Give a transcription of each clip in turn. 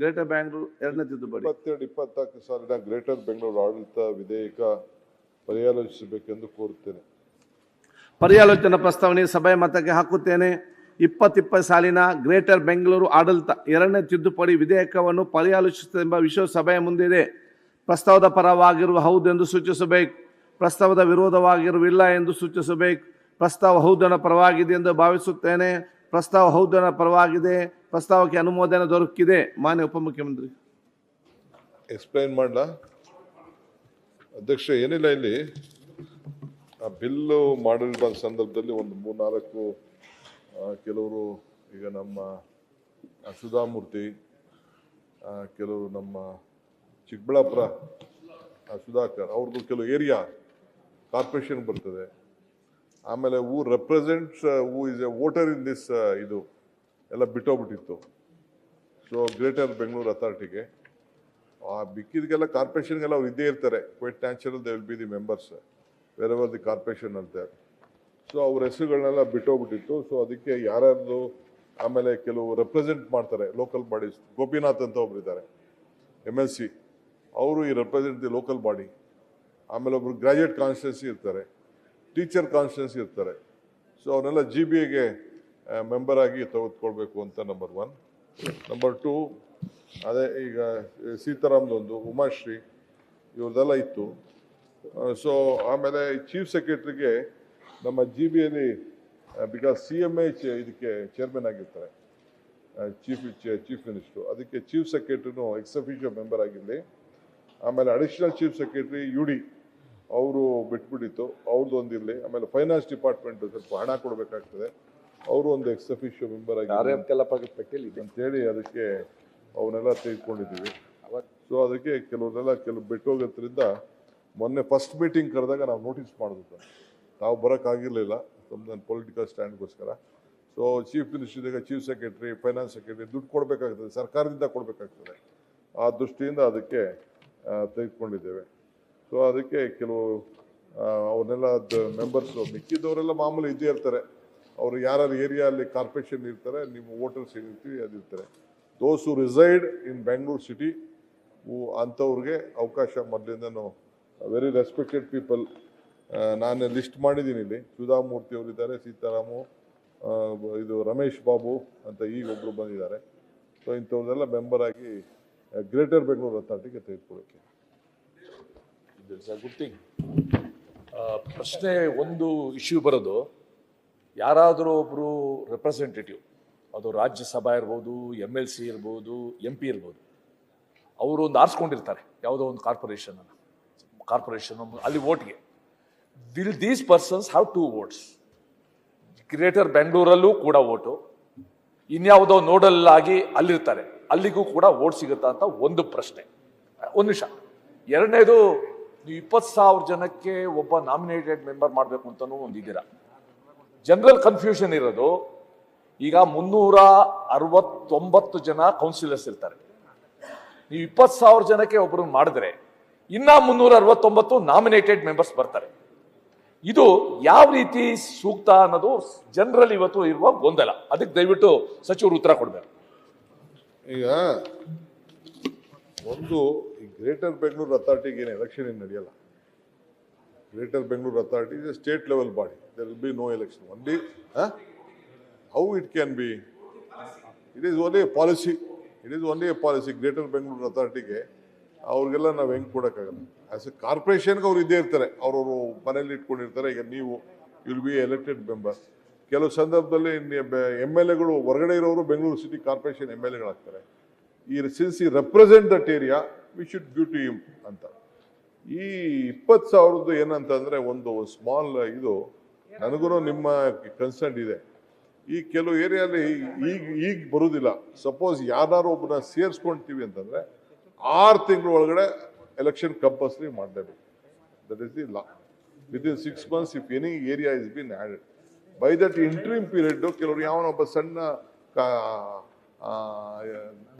Greater Bangalore ಎರಡನೇ ತಿದ್ದುಪಡಿ. ಇಪ್ಪತ್ತೆರಡು ಇಪ್ಪತ್ನಾಲ್ಕು ಸಾಲಿನ ಗ್ರೇಟರ್ ಬೆಂಗಳೂರು ಆಡಳಿತ ವಿಧೇಯಕ ಪರ್ಯಾಲೋಚಿಸಬೇಕೆಂದು ಕೋರುತ್ತೇನೆ. ಪರ್ಯಾಲೋಚನಾ ಪ್ರಸ್ತಾವನೆ ಸಭೆ ಮತಕ್ಕೆ ಹಾಕುತ್ತೇನೆ. ಇಪ್ಪತ್ತಿಪ್ಪತ್ತು ಸಾಲಿನ ಗ್ರೇಟರ್ ಬೆಂಗಳೂರು ಆಡಳಿತ ಎರಡನೇ ತಿದ್ದುಪಡಿ ವಿಧೇಯಕವನ್ನು ಪರ್ಯಾಲೋಚಿಸುತ್ತೆಂಬ ವಿಷಯ ಸಭೆಯ ಮುಂದಿದೆ ಪ್ರಸ್ತಾವದ ಪರವಾಗಿರುವ ಹೌದೆಂದು ಸೂಚಿಸಬೇಕು. ಪ್ರಸ್ತಾವದ ವಿರೋಧವಾಗಿರುವಿಲ್ಲ ಎಂದು ಸೂಚಿಸಬೇಕು. ಪ್ರಸ್ತಾವ ಹೌದನ ಪರವಾಗಿದೆ ಎಂದು ಭಾವಿಸುತ್ತೇನೆ. ಪ್ರಸ್ತಾವ ಹೌದನ ಪರವಾಗಿದೆ, ಪ್ರಸ್ತಾವಕ್ಕೆ ಅನುಮೋದನೆ ದೊರಕಿದೆ. ಮಾನ್ಯ ಉಪಮುಖ್ಯಮಂತ್ರಿ. ಎಕ್ಸ್ಪ್ಲೈನ್ ಮಾಡಲಾ. ಅಧ್ಯಕ್ಷ ಏನಿಲ್ಲ ಇಲ್ಲಿ. ಆ ಬಿಲ್ಲು ಮಾಡಲ್ ಬಂದ ಸಂದರ್ಭದಲ್ಲಿ ಒಂದು ಮೂರ್ನಾಲ್ಕು ಕೆಲವರು ಈಗ ನಮ್ಮ ಸುಧಾಮೂರ್ತಿ ಕೆಲವರು ನಮ್ಮ ಚಿಕ್ಕಬಳ್ಳಾಪುರ ಸುಧಾಕರ್, ಅವ್ರದ್ದು ಕೆಲವು ಏರಿಯಾ ಕಾರ್ಪೊರೇಷನ್ ಬರ್ತದೆ. ಆಮೇಲೆ who represents who is a voter in this ಇದು ಎಲ್ಲ ಬಿಟ್ಟೋಗ್ಬಿಟ್ಟಿತ್ತು. ಸೊ ಗ್ರೇಟರ್ ಬೆಂಗಳೂರು ಅಥಾರಿಟಿಗೆ ಆ ಬಿಕ್ಕಿದ್ಗೆಲ್ಲ ಕಾರ್ಪೊರೇಷನ್ಗೆಲ್ಲ ಅವ್ರು ಇದ್ದೇ ಇರ್ತಾರೆ. Quite natural they will be the members wherever the corporation ಅಂತ ಸೊ ಅವ್ರ ಹೆಸರುಗಳನ್ನೆಲ್ಲ ಬಿಟ್ಟೋಗ್ಬಿಟ್ಟಿತ್ತು. ಸೊ ಅದಕ್ಕೆ ಯಾರ್ಯಾರ್ದು ಆಮೇಲೆ ಕೆಲವು ರೆಪ್ರೆಸೆಂಟ್ ಮಾಡ್ತಾರೆ. ಲೋಕಲ್ ಬಾಡೀಸ್ ಗೋಪಿನಾಥ್ ಅಂತ ಒಬ್ರು ಇದ್ದಾರೆ ಎಂ ಎಲ್ ಸಿ ಅವರು ಈ ರೆಪ್ರೆಸೆಂಟ್ ದಿ ಲೋಕಲ್ ಬಾಡಿ ಆಮೇಲೆ ಒಬ್ರು ಗ್ರಾಜುಯೇಟ್ ಕಾನ್ಸ್ಟಿಟ್ಯೂನ್ಸಿ ಇರ್ತಾರೆ. ಟೀಚರ್ ಕಾನ್ಸ್ಟಿಟ್ಯೂನ್ಸಿ ಇರ್ತಾರೆ. ಸೊ ಅವನ್ನೆಲ್ಲ ಜಿ ಬಿ ಎಗೆ ಮೆಂಬರ್ ಆಗಿ ತೆಗೆದುಕೊಳ್ಬೇಕು ಅಂತ ನಂಬರ್ ಒನ್ ನಂಬರ್ ಟು ಅದೇ ಈಗ ಸೀತಾರಾಮ್ದೊಂದು ಉಮಾಶ್ರೀ, ಇವ್ರದ್ದೆಲ್ಲ ಇತ್ತು. ಸೊ ಆಮೇಲೆ ಚೀಫ್ ಸೆಕ್ರೆಟ್ರಿಗೆ ನಮ್ಮ ಜಿ ಬಿಯಲ್ಲಿ ಬಿಕಾಸ್ ಸಿ ಎಂ ಎ ಇದಕ್ಕೆ ಚೇರ್ಮನ್ ಆಗಿರ್ತಾರೆ. ಚೀಫ್ ಚೀಫ್ ಮಿನಿಸ್ಟ್ರು ಅದಕ್ಕೆ ಚೀಫ್ ಸೆಕ್ರೆಟ್ರಿನೂ ಎಕ್ಸ್ ಅಫಿಷಿಯಲ್ ಮೆಂಬರ್ ಆಗಿರಲಿ. ಆಮೇಲೆ additional chief secretary U D ಅವರು ಬಿಟ್ಬಿಟ್ಟಿತ್ತು ಅವ್ರದ್ದು ಒಂದಿರಲಿ ಆಮೇಲೆ ಫೈನಾನ್ಸ್ ಡಿಪಾರ್ಟ್ಮೆಂಟ್ ಸ್ವಲ್ಪ ಹಣ ಕೊಡಬೇಕಾಗ್ತದೆ. ಅವರು ಒಂದು ಎಕ್ಸ್ ಅಫಿಷಿಯಲ್ ಮೆಂಬರ್ ಆಗಿ ಯಾರೇನು ಕೆಲಪ ಆಗುತ್ತೆ ಇದೆ ಅಂತೇಳಿ ಅದಕ್ಕೆ ಅವನ್ನೆಲ್ಲ ತೆಗೆದುಕೊಂಡಿದ್ದೀವಿ ಸೊ ಅದಕ್ಕೆ ಕೆಲವ್ರನ್ನೆಲ್ಲ ಕೆಲವು ಬಿಟ್ಟೋಗೋದ್ರಿಂದ ಮೊನ್ನೆ ಫಸ್ಟ್ ಮೀಟಿಂಗ್ ಕರೆದಾಗ ನಾವು ನೋಟಿಸ್ ಮಾಡಿದ್ವಿ. ನಾವು ಬರೋಕ್ಕಾಗಿರಲಿಲ್ಲ ನನ್ನ ಪೊಲಿಟಿಕಲ್ ಸ್ಟ್ಯಾಂಡ್ಗೋಸ್ಕರ ಸೊ ಚೀಫ್ ಮಿನಿಸ್ಟರ್ದಾಗ ಚೀಫ್ ಸೆಕ್ರೆಟರಿ ಫೈನಾನ್ಸ್ ಸೆಕ್ರೆಟರಿ ದುಡ್ಡು ಕೊಡಬೇಕಾಗ್ತದೆ ಸರ್ಕಾರದಿಂದ ಕೊಡಬೇಕಾಗ್ತದೆ. ಆ ದೃಷ್ಟಿಯಿಂದ ಅದಕ್ಕೆ ತೆಗೆದುಕೊಂಡಿದ್ದೇವೆ ಸೊ ಅದಕ್ಕೆ ಕೆಲವು ಅವ್ರನ್ನೆಲ್ಲ ಮೆಂಬರ್ಸು ಮಿಕ್ಕಿದವರೆಲ್ಲ ಮಾಮೂಲಿ ಇದ್ದೇ ಇರ್ತಾರೆ. ಅವರು ಯಾರ್ಯಾರು ಏರಿಯಾಲ್ಲಿ ಕಾರ್ಪೊರೇಷನ್ ಇರ್ತಾರೆ ನಿಮ್ಮ ವೋಟರ್ಸ್ ಏನಿರ್ತೀವಿ ಅದಿರ್ತಾರೆ ದೋಸ್ ಹು ರಿಸೈಡ್ ಇನ್ ಬೆಂಗಳೂರು ಸಿಟಿ ಅಂಥವ್ರಿಗೆ ಅವಕಾಶ ಮೊದಲಿಂದನೂ ವೆರಿ ರೆಸ್ಪೆಕ್ಟೆಡ್ ಪೀಪಲ್ ನಾನು ಲಿಸ್ಟ್ ಮಾಡಿದ್ದೀನಿ ಇಲ್ಲಿ. ಸುಧಾಮೂರ್ತಿ ಅವರಿದ್ದಾರೆ, ಸೀತಾರಾಮು ಇದು ರಮೇಶ್ ಬಾಬು ಅಂತ ಈಗ ಒಬ್ಬರು ಬಂದಿದ್ದಾರೆ. ಸೊ ಇಂಥವ್ರನ್ನೆಲ್ಲ ಮೆಂಬರ್ ಆಗಿ ಗ್ರೇಟರ್ ಬೆಂಗಳೂರು ಅಥಾರಿಟಿಗೆ ತೆಗೆದುಕೊಳ್ಳೋಕ್ಕೆ. ಗುಡ್ ಥಿಂಗ್ ಪ್ರಶ್ನೆ ಒಂದು ಇಶ್ಯೂ ಬರೋದು. ಯಾರಾದರೂ ಒಬ್ಬರು ರೆಪ್ರೆಸೆಂಟೇಟಿವ್ ಅದು ರಾಜ್ಯಸಭಾ ಇರ್ಬೋದು ಎಂ ಎಲ್ ಸಿ ಇರ್ಬೋದು ಎಂ ಪಿ ಇರ್ಬೋದು, ಅವರು ಒಂದು ಆರಿಸ್ಕೊಂಡಿರ್ತಾರೆ, ಯಾವುದೋ ಒಂದು ಕಾರ್ಪೊರೇಷನ್ ಕಾರ್ಪೊರೇಷನ್ ಅಲ್ಲಿ ವೋಟ್ಗೆ. Will these persons have two votes greater ಬೆಂಗಳೂರಲ್ಲೂ ಕೂಡ ವೋಟು. ಇನ್ಯಾವುದೋ ನೋಡಲ್ ಆಗಿ ಅಲ್ಲಿರ್ತಾರೆ. ಅಲ್ಲಿಗೂ ಕೂಡ ವೋಟ್ ಸಿಗುತ್ತಾ ಅಂತ ಒಂದು ಪ್ರಶ್ನೆ. ಒಂದು ನಿಮಿಷ. ಎರಡನೇದು ನೀವು ಇಪ್ಪತ್ತು ಸಾವಿರ ಜನಕ್ಕೆ ಒಬ್ಬ ನಾಮಿನೇಟೆಡ್ ಮೆಂಬರ್ ಮಾಡಬೇಕು ಅಂತಲೂ ಒಂದಿದ್ದೀರಾ? ಜನರಲ್ ಕನ್ಫ್ಯೂಷನ್ ಇರೋದು, ಈಗ ಮುನ್ನೂರ ಅರವತ್ತೊಂಬತ್ತು ಜನ ಕೌನ್ಸಿಲರ್ಸ್ ಇರ್ತಾರೆ. ನೀವು ಇಪ್ಪತ್ತು ಸಾವಿರ ಜನಕ್ಕೆ ಒಬ್ಬರು ಮಾಡಿದ್ರೆ, ಇನ್ನ ಮುನ್ನೂರ ಅರವತ್ತೊಂಬತ್ತು ನಾಮಿನೇಟೆಡ್ ಮೆಂಬರ್ಸ್ ಬರ್ತಾರೆ. ಇದು ಯಾವ ರೀತಿ ಸೂಕ್ತ ಅನ್ನೋದು ಜನರಲ್ಲಿ ಇವತ್ತು ಇರುವ ಗೊಂದಲ. ಅದಕ್ಕೆ ದಯವಿಟ್ಟು ಸಚಿವರು ಉತ್ತರ ಕೊಡಬೇಕು. ಈಗ ಒಂದು ಈ ಗ್ರೇಟರ್ ಬೆಂಗಳೂರು ಅಥಾರಿಟಿಗೆ ಏನು ಎಲೆಕ್ಷನ್ ಏನು ನಡೆಯಲ್ಲ. Greater Bengaluru authority is state level body there will be no election only how it can be it is only a policy it is only a policy greater Bengaluru ಅಥಾರಿಟಿಗೆ ಅವ್ರಿಗೆಲ್ಲ ನಾವು ಹೆಂಗೆ ಕೊಡೋಕ್ಕಾಗಲ್ಲ. As A ಕಾರ್ಪೊರೇಷನ್ಗೆ ಅವ್ರು ಇದ್ದೇ ಇರ್ತಾರೆ. ಅವ್ರವರು ಮನೇಲಿ ಇಟ್ಕೊಂಡಿರ್ತಾರೆ. ಈಗ ನೀವು ವಿಲ್ ಬಿ ಎಲೆಕ್ಟೆಡ್ ಮೆಂಬರ್ ಕೆಲವು ಸಂದರ್ಭದಲ್ಲಿ ಎಂ ಎಲ್ ಎಗಳು ಹೊರಗಡೆ ಇರೋರು Bengaluru city corporation M L ಎಗಳಾಗ್ತಾರೆ ಈ ಸಿನ್ಸ್ ಈ represent that area we should give to him ಅಂತ. ಈ ಇಪ್ಪತ್ತು ಸಾವಿರದ್ದು ಏನಂತಂದರೆ ಒಂದು ಸ್ಮಾಲ್ ಇದು ನನಗೂ ನಿಮ್ಮ ಕನ್ಸರ್ನ್ ಇದೆ. ಈ ಕೆಲವು ಏರಿಯಾಲಿ ಈಗ ಈಗ ಬರುವುದಿಲ್ಲ ಸಪೋಸ್ ಯಾರು ಒಬ್ಬನ ಸೇರಿಸ್ಕೊಳ್ತೀವಿ ಅಂತಂದರೆ ಆರು ತಿಂಗಳ ಒಳಗಡೆ ಎಲೆಕ್ಷನ್ ಕಂಪಲ್ಸರಿ ಮಾಡಲೇಬೇಕು. That is the law within six months if any area is been added by that interim period ಕೆಲವರು ಯಾವನೊಬ್ಬ ಸಣ್ಣ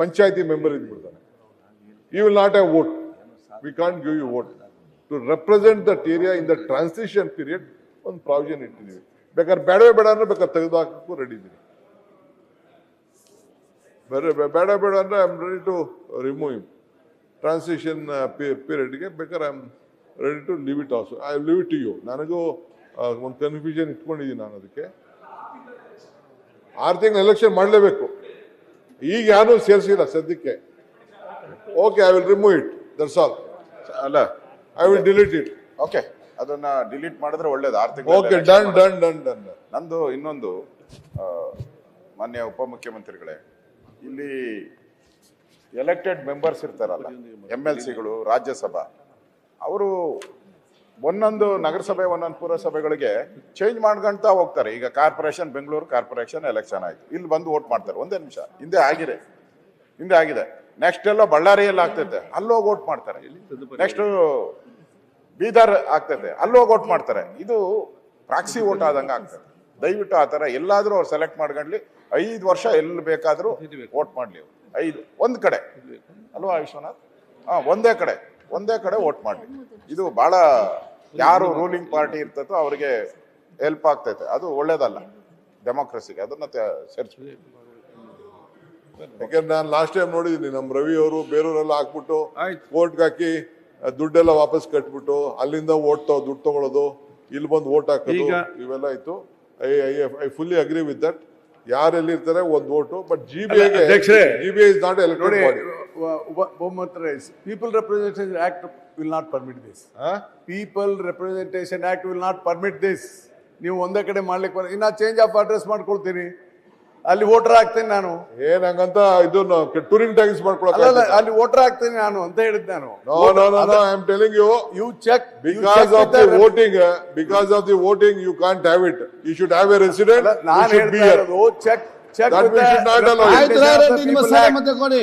ಪಂಚಾಯತಿ member ಇದ್ಬಿಡ್ತಾನೆ. You will not have vote we can't give you vote to represent that area in the transition period ಒಂದು provision ಇಟ್ಟಿದ್ದೀವಿ. ಬೇಕಾದ್ರೆ ಬೇಡವೇ ಬೇಡ ಅಂದ್ರೆ ಬೇಕಾದ್ರೆ ತೆಗೆದು ರೆಡಿ ಇದ್ದೀನಿ ಬೇರೆ ಬೇಡ ಬೇಡ ಅಂದ್ರೆ I am ready to remove him transition ಪೀರಿಯಡ್ಗೆ ಬೇಕಾದ್ರೆ I am ready to leave it also I leave it you ನನಗೂ ಒಂದು ಕನ್ಫ್ಯೂಷನ್ ಇಟ್ಕೊಂಡಿದ್ದೀನಿ ನಾನು ಅದಕ್ಕೆ. ಆರು ತಿಂಗಳು ಎಲೆಕ್ಷನ್ ಮಾಡಲೇಬೇಕು. ಈಗ ಯಾರೂ ಸೇರಿಸಿಲ್ಲ ಸದ್ಯಕ್ಕೆ. Okay I will remove it that's all ಅಲ್ಲ. I will delete it okay ಅದನ್ನ ಡಿಲೀಟ್ ಮಾಡಿದ್ರೆ ಒಳ್ಳೇದು. ಆರ್ಥಿಕ okay done done done done ನಂದು ಇನ್ನೊಂದು ಮಾನ್ಯ ಉಪಮುಖ್ಯಮಂತ್ರಿಗಳೇ ಇಲ್ಲಿ ಎಲೆಕ್ಟೆಡ್ ಮೆಂಬರ್ಸ್ ಇರ್ತಾರಲ್ಲ ಎಂ ಎಲ್ ಸಿಗಳು ರಾಜ್ಯಸಭಾ ಅವರು ಒಂದೊಂದು ನಗರಸಭೆ, ಒಂದೊಂದು ಪುರಸಭೆಗಳಿಗೆ ಚೇಂಜ್ ಮಾಡ್ಕೊಂತ ಹೋಗ್ತಾರೆ. ಈಗ ಕಾರ್ಪೊರೇಷನ್ ಬೆಂಗಳೂರು, ಕಾರ್ಪೊರೇಷನ್ ಎಲೆಕ್ಷನ್ ಆಯಿತು. ಇಲ್ಲಿ ಬಂದು ವೋಟ್ ಮಾಡ್ತಾರೆ. ಒಂದೇ ನಿಮಿಷ. ಹಿಂದೆ ಆಗಿದೆ. ಹಿಂದೆ ಆಗಿದೆ. ನೆಕ್ಸ್ಟ್ ಎಲ್ಲ ಬಳ್ಳಾರಿಯಲ್ಲಿ ಆಗ್ತೈತೆ. ಅಲ್ಲೋಗಿ ವೋಟ್ ಮಾಡ್ತಾರೆ. ನೆಕ್ಸ್ಟ್ ಬೀದರ್ ಆಗ್ತೈತೆ. ಅಲ್ಲೋಗಿ ವೋಟ್ ಮಾಡ್ತಾರೆ. ಇದು ಪ್ರಾಕ್ಸಿ ವೋಟ್ ಆದಂಗೆ ಆಗ್ತದೆ. ದಯವಿಟ್ಟು ಆ ಥರ ಎಲ್ಲಾದರೂ ಅವ್ರು ಸೆಲೆಕ್ಟ್ ಮಾಡ್ಕೊಂಡ್ಲಿ ಐದು ವರ್ಷ ಎಲ್ಲಿ ಬೇಕಾದರೂ ವೋಟ್ ಮಾಡಲಿ ಐದು. ಒಂದು ಕಡೆ. ಅಲ್ವಾ ವಿಶ್ವನಾಥ್? ಹಾಂ, ಒಂದೇ ಕಡೆ. ಒಂದೇ ಕಡೆ ವೋಟ್ ಮಾಡಲಿ. ಇದು ಭಾಳ ಯಾರು ರೂಲಿಂಗ್ ಪಾರ್ಟಿ ಇರ್ತದೋ ಅವರಿಗೆ ಹೆಲ್ಪ್ ಆಗ್ತೈತೆ. ಅದು ಒಳ್ಳೇದಲ್ಲ. ಡೆಮೋಕ್ರಸಿಗೆ ಅದನ್ನ ಸರ್ಚ್ ಯಾಕಂದ್ರೆ ನಾನು ಲಾಸ್ಟ್ ಟೈಮ್ ನೋಡಿದೀನಿ ನಮ್ಮ ರವಿ ಅವರು ಬೇರೆಯವರೆಲ್ಲ ಹಾಕ್ಬಿಟ್ಟು ಕೋರ್ಟ್ಗೆ ಹಾಕಿ ದುಡ್ಡೆಲ್ಲ ವಾಪಸ್ ಕಟ್ಬಿಟ್ಟು ಅಲ್ಲಿಂದ ಓಟ್ ದುಡ್ಡು ತಗೊಳ್ಳೋದು ಇಲ್ಲಿ ಬಂದು ಓಟ್ ಹಾಕೋದು ಇವೆಲ್ಲ ಇತ್ತು I I fully agree with that ಯಾರೆಲ್ಲಿರ್ತಾರೆ ಒಂದು vote but G B I ಅಧ್ಯಕ್ಷರೇ, G B I is not ನೋಡಿ ಬಹುಮತ people representation act will not permit this people representation act will not permit this ನೀವು ಒಂದೇ ಕಡೆ ಮಾಡ್ಲಿಕ್ಕೆ ಬರ ಇನ್ನ ಚೇಂಜ್ ಆಫ್ ಅಡ್ರೆಸ್ ಮಾಡ್ಕೊಳ್ತೀನಿ. ಅಲ್ಲಿ ವೋಟರ್ ಆಗ್ತೀನಿ ನಾನು. ಏನ್ ಹಂಗಂತ ಇದನ್ನ ಟೂರಿಂಗ್ ಟ್ಯಾಕ್ಸ್ ಅಲ್ಲ ಅಲ್ಲ, ವೋಟರ್ ಆಗ್ತೀನಿ ನಾನು ಅಂತ ಹೇಳಿದ್ ನಾನು. No no no no I am telling you you check because of the voting because of the voting you can't can't it you should should have a resident. ನಾನು ಹೇಳ್ತಾ ಇರೋದು check check That we should not allow. ಆಯ್ತು ನಿಮ್ಮ ಸಲಹೆ ಮತ್ತೆ ಕೊಡಿ.